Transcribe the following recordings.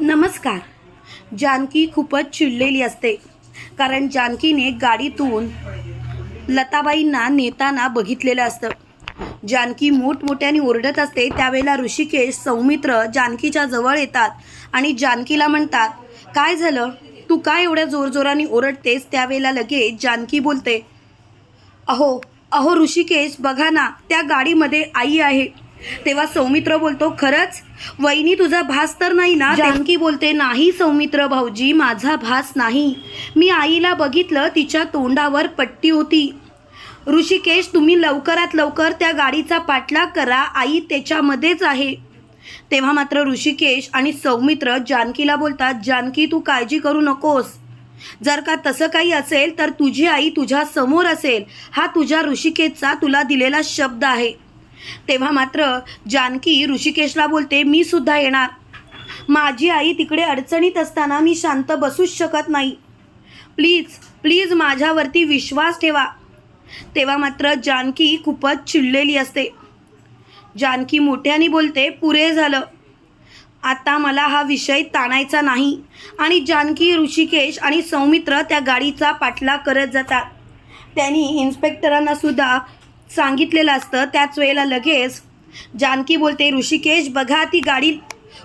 नमस्कार. जानकी खूपच चिडलेली असते. कारण जानकीने गाडीतून लताबाईंना नेताना बघितलेलं असतं. जानकी मोठमोठ्याने ओरडत असते. त्यावेळेला ऋषिकेश सौमित्र जानकीच्या जवळ येतात आणि जानकीला म्हणतात काय झालं? तू काय एवढ्या जोरजोराने ओरडतेस? त्यावेळेला लगेच जानकी बोलते अहो अहो ऋषिकेश बघा ना त्या गाडीमध्ये आई आहे. तेव्हा सौमित्र बोलतो खरंच? वहिनी तुझा भास तर नाही ना? जानकी बोलते नाही सौमित्र भाऊजी माझा भास नाही. मी आईला बघितलं तिच्या तोंडावर पट्टी होती. ऋषिकेश तुम्ही लवकरात लवकर त्या गाडीचा पाठलाग करा. आई त्याच्यामध्येच आहे. तेव्हा मात्र ऋषिकेश आणि सौमित्र जानकीला बोलतात जानकी तू काळजी करू नकोस. जर का तसं काही असेल तर तुझी आई तुझ्या समोर असेल. हा तुझ्या ऋषिकेशचा तुला दिलेला शब्द आहे. तेव्हा मात्र जानकी ऋषिकेशला बोलते मी सुद्धा येणार. माझी आई तिकडे अडचणीत असताना मी शांत बसूच शकत नाही. प्लीज प्लीज माझ्यावरती विश्वास ठेवा. तेव्हा मात्र जानकी खूपच चिडलेली असते. जानकी मोठ्याने बोलते पुरे झालं. आता मला हा विषय ताणायचा नाही. आणि जानकी ऋषिकेश आणि सौमित्र त्या गाडीचा पाठलाग करत जातात. त्यांनी इन्स्पेक्टरांनासुद्धा सांगितलेलं असतं. त्याच वेळेला लगेच जानकी बोलते ऋषिकेश बघा ती गाडी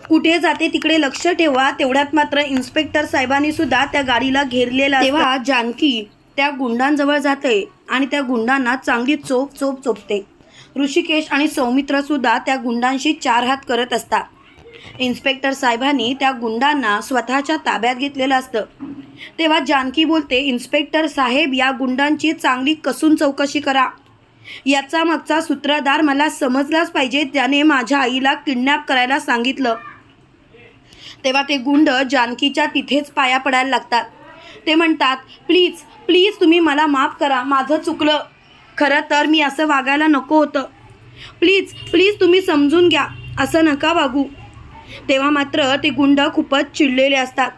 कुठे जाते तिकडे लक्ष ठेवा. तेवढ्यात मात्र इन्स्पेक्टर साहेबांनी सुद्धा त्या गाडीला घेरलेला तेव्हा जानकी त्या गुंडांजवळ जाते आणि त्या गुंडांना चांगली चोप चोप चोपते. ऋषिकेश आणि सौमित्र सुद्धा त्या गुंडांशी चार हात करत असतात. इन्स्पेक्टर साहेबांनी त्या गुंडांना स्वतःच्या ताब्यात घेतलेलं असतं. तेव्हा जानकी बोलते इन्स्पेक्टर साहेब या गुंडांची चांगली कसून चौकशी करा. याचा मागचा सूत्रधार मला समजलाच पाहिजे त्याने माझ्या आईला किडनॅप करायला सांगितलं. तेव्हा ते गुंड जानकीच्या तिथेच पाया पडायला लागतात. ते म्हणतात प्लीज प्लीज तुम्ही मला माफ करा माझं चुकलं. खरं तर मी असं वागायला नको होतं. प्लीज प्लीज तुम्ही समजून घ्या असं नका वागू. तेव्हा मात्र ते गुंड खूपच चिडलेले असतात.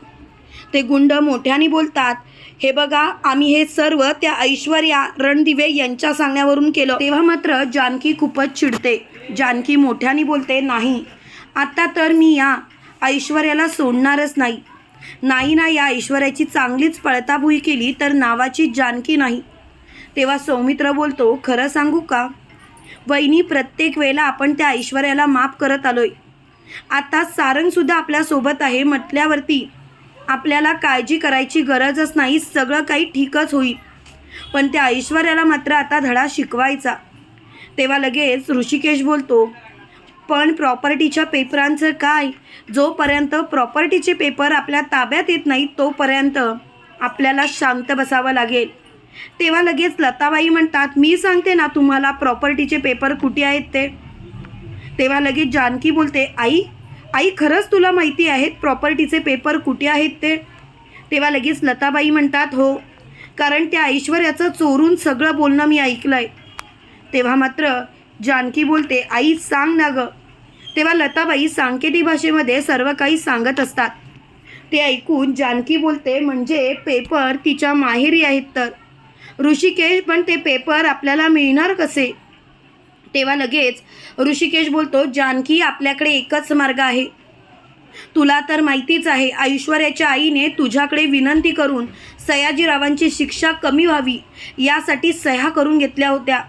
ते गुंड मोठ्याने बोलतात हे बघा आम्ही हे सर्व त्या ऐश्वर्या रणदिवे यांच्या सांगण्यावरून केलं. तेव्हा मात्र जानकी खूपच चिडते. जानकी मोठ्याने बोलते नाही. आत्ता तर मी या ऐश्वर्याला सोडणारच नाही. नाही ना या ऐश्वर्याची चांगलीच पळताभुई केली तर नावाची जानकी नाही. तेव्हा सौमित्र बोलतो खरं सांगू का? वहिनी प्रत्येक वेळेला आपण त्या ऐश्वर्याला माफ करत आलोय. आता सारंगसुद्धा आपल्यासोबत आहे म्हटल्यावरती आपल्याला काळजी करायची गरजच नाही सगळं काही ठीकच होईल. पण त्या ऐश्वर्याला मात्र आता धडा शिकवायचा. तेव्हा लगेच ऋषिकेश बोलतो पण प्रॉपर्टीच्या पेपरांचं काय? जोपर्यंत प्रॉपर्टीचे पेपर आपल्या ताब्यात येत नाहीत तोपर्यंत आपल्याला शांत बसावं लागेल. तेव्हा लगेच लताबाई म्हणतात मी सांगते ना तुम्हाला प्रॉपर्टीचे पेपर कुठे आहेत ते? तेव्हा लगेच जानकी बोलते आई आई खरंच तुला माहिती आहेत प्रॉपर्टीचे पेपर कुठे आहेत ते? तेव्हा लगेच लताबाई म्हणतात हो कारण त्या ऐश्वर्याचं चोरून सगळं बोलणं मी ऐकलं आहे तेव्हा मात्र जानकी बोलते आई सांग ना गं. तेव्हा लताबाई सांकेती भाषेमध्ये सर्व काही सांगत असतात. ते ऐकून जानकी बोलते म्हणजे पेपर तिच्या माहेरी आहेत तर. ऋषिकेश पण ते पेपर आपल्याला मिळणार कसे? तेव्हा लगेच ऋषिकेश बोलतो जानकी आपल्याकडे एकच मार्ग आहे. तुला तर माहितीच आहे ऐश्वर्याच्या आईने तुझ्याकडे विनंती करून सयाजीरावांची शिक्षा कमी व्हावी यासाठी सह्या करून घेतल्या होत्या.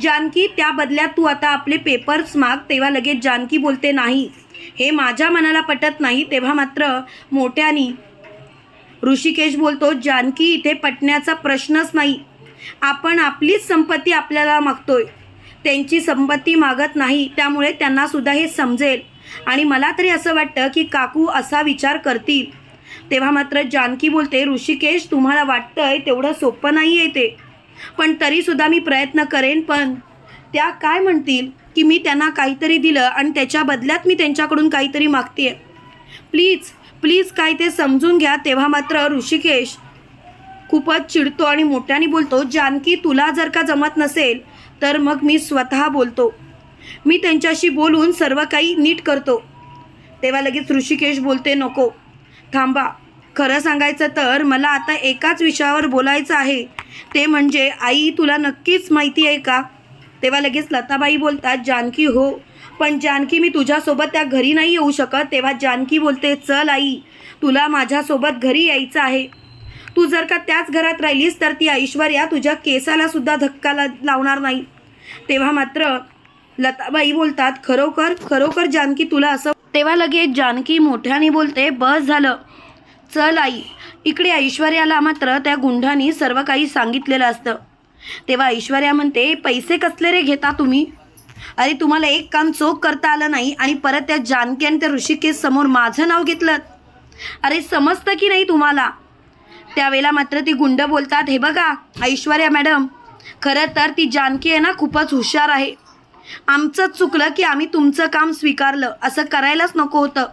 जानकी त्या बदल्यात तू आता आपले पेपर्स माग. तेव्हा लगेच जानकी बोलते नाही हे माझ्या मनाला पटत नाही. तेव्हा मात्र मोठ्यानी ऋषिकेश बोलतो जानकी इथे पटण्याचा प्रश्नच नाही. आपण आपलीच संपत्ती आपल्याला मागतोय. त्यांची संपत्ती मागत नाही त्यामुळे त्यांनासुद्धा हे समजेल. आणि मला तरी असं वाटतं की काकू असा विचार करतील. तेव्हा मात्र जानकी बोलते ऋषिकेश तुम्हाला वाटतंय तेवढं सोपं नाही आहे ते. पण तरीसुद्धा मी प्रयत्न करेन पण त्या काय म्हणतील की मी त्यांना काहीतरी दिलं आणि त्याच्या बदल्यात मी त्यांच्याकडून काहीतरी मागते प्लीज प्लीज काय ते समजून घ्या. तेव्हा मात्र ऋषिकेश खूपच चिडतो आणि मोठ्याने बोलतो जानकी तुला जर का जमत नसेल तर मग मी स्वतः बोलतो. मी त्यांच्याशी बोलून सर्व काही नीट करतो. तेव्हा लगेच ऋषिकेश बोलते नको. थांबा. खरं सांगायचं तर मला आता एकाच विषयावर बोलायचं आहे. ते म्हणजे आई तुला नक्कीच माहिती आहे का? तेव्हा लगेच लताबाई बोलतात जानकी हो. पण जानकी मी तुझ्यासोबत त्या घरी नाही येऊ शकत. तेव्हा जानकी बोलते चल आई तुला माझ्यासोबत घरी यायचं आहे. तू जर का त्याच घरात राहिलीस तर ती ऐश्वर्या तुझ्या केसाला सुद्धा धक्का ला लावणार नाही. तेव्हा मात्र लताबाई बोलतात खरोखर खरोखर जानकी तुला असं तेव्हा लगेच जानकी मोठ्याने बोलते बस झालं. चल आई. इकडे ऐश्वर्याला मात्र त्या गुंढानी सर्व काही सांगितलेलं असतं. तेव्हा ऐश्वर्या म्हणते पैसे कसले रे घेता तुम्ही? अरे तुम्हाला एक काम चोख करता आलं नाही आणि परत त्या जानकी आणि त्या ऋषिकेश समोर माझं नाव घेतलं? अरे समजतं की नाही तुम्हाला त्यावेळेला मात्र ती गुंड बोलतात हे बघा ऐश्वर्या मॅडम खरं तर ती जानकी आहे ना खूपच हुशार आहे. आमचंच चुकलं की आम्ही तुमचं काम स्वीकारलं असं करायलाच नको होतं.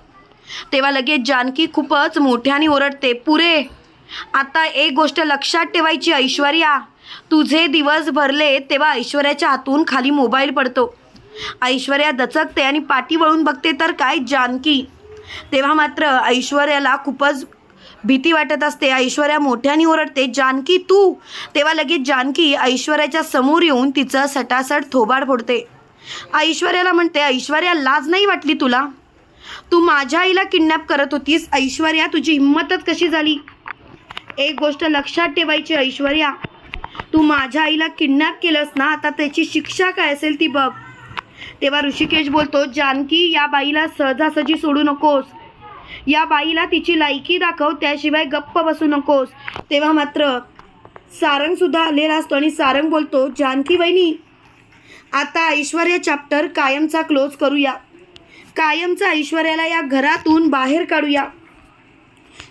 तेव्हा लगेच जानकी खूपच मोठ्याने ओरडते पुरे आता एक गोष्ट लक्षात ठेवायची ऐश्वर्या. तुझे दिवस भरले तेव्हा ऐश्वर्याच्या हातून खाली मोबाईल पडतो. ऐश्वर्या दचकते आणि पाठी वळून बघते तर काय जानकी. तेव्हा मात्र ऐश्वर्याला खूपच भीती वाटत असते. ऐश्वर्या मोठ्याने ओरडते जानकी तू? तेव्हा लगेच जानकी ऐश्वर्याच्या समोर येऊन तिचं सटासट थोबाड फोडते. ऐश्वर्याला म्हणते ऐश्वर्या लाज नाही वाटली तुला? तू माझ्या आईला किडनॅप करत होतीस. ऐश्वर्या तुझी हिंमतच कशी झाली? एक गोष्ट लक्षात ठेवायची ऐश्वर्या. तू माझ्या आईला किडनॅप केलंस ना आता त्याची शिक्षा काय असेल ती बघ. तेव्हा ऋषिकेश बोलतो जानकी या बाईला सहजासहजी सोडू नकोस. या बाईला तिची लायकी दाखव त्याशिवाय गप्प बसू नकोस. तेव्हा मात्र सारंग सुद्धा आलेला असतो आणि सारंग बोलतो जानकी वहिनी आता ऐश्वर्या चॅप्टर कायमचा क्लोज करूया. कायमचा ऐश्वर्याला या घरातून बाहेर काढूया.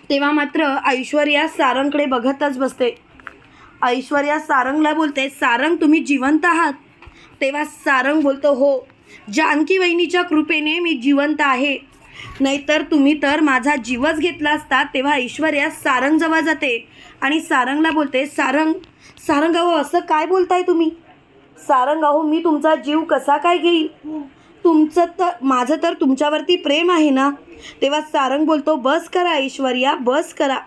तेव्हा मात्र ऐश्वर्या सारंगकडे बघतच बसते. ऐश्वर्या सारंगला बोलते सारंग तुम्ही जिवंत आहात? तेव्हा सारंग बोलतो हो. जानकी वहिनीच्या कृपेने मी जिवंत आहे. नाहीतर तुम्ही तर माझा जीवच घेतला असता तेव्हा ऐश्वर्या सारंगजवळ जाते. आणि सारंगला बोलते सारंग सारंग अहो असं काय बोलताय तुम्ही? सारंग अहो मी तुमचा जीव कसा काय घेईल तुमचं तर माझं तर तुमच्यावरती प्रेम आहे ना? तेव्हा सारंग बोलतो बस करा ऐश्वर्या बस करा.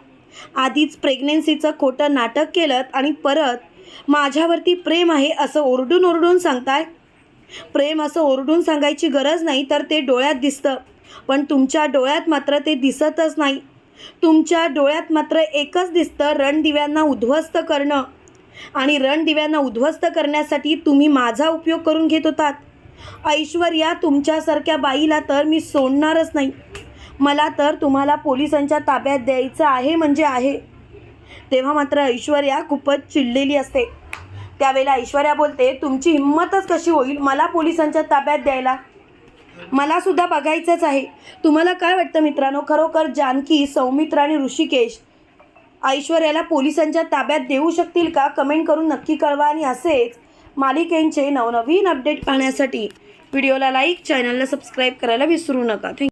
आधीच प्रेग्नेन्सीचं खोटं नाटक केलं आणि परत माझ्यावरती प्रेम आहे असं ओरडून ओरडून सांगताय? प्रेम असं ओरडून सांगायची गरज नाही तर ते डोळ्यात दिसतं. पण तुमच्या डोळ्यात मात्र ते दिसतच नाही. तुमच्या डोळ्यात मात्र एकच दिसतं रणदिव्यांना उद्ध्वस्त करणं. आणि रणदिव्यांना उद्ध्वस्त करण्यासाठी तुम्ही माझा उपयोग करून घेत होतात. ऐश्वर्या तुमच्यासारख्या बाईला तर मी सोडणारच नाही. मला तर तुम्हाला पोलिसांच्या ताब्यात द्यायचं आहे म्हणजे आहे. तेव्हा मात्र ऐश्वर्या खूपच चिडलेली असते. त्यावेळेला ऐश्वर्या बोलते तुमची हिंमतच कशी होईल मला पोलिसांच्या ताब्यात द्यायला? मला सुद्धा बघायचंच आहे. तुम्हाला काय वाटतं मित्रांनो? खरोखर जानकी सौमित्र आणि ऋषिकेश ऐश्वर्याला पोलिसांच्या ताब्यात देऊ शकतील का? कमेंट करून नक्की कळवा आणि असेच मालिकेंचे नवनवीन अपडेट पाहण्यासाठी व्हिडिओला लाईक चॅनलला सबस्क्राईब करायला विसरू नका. थँक्यू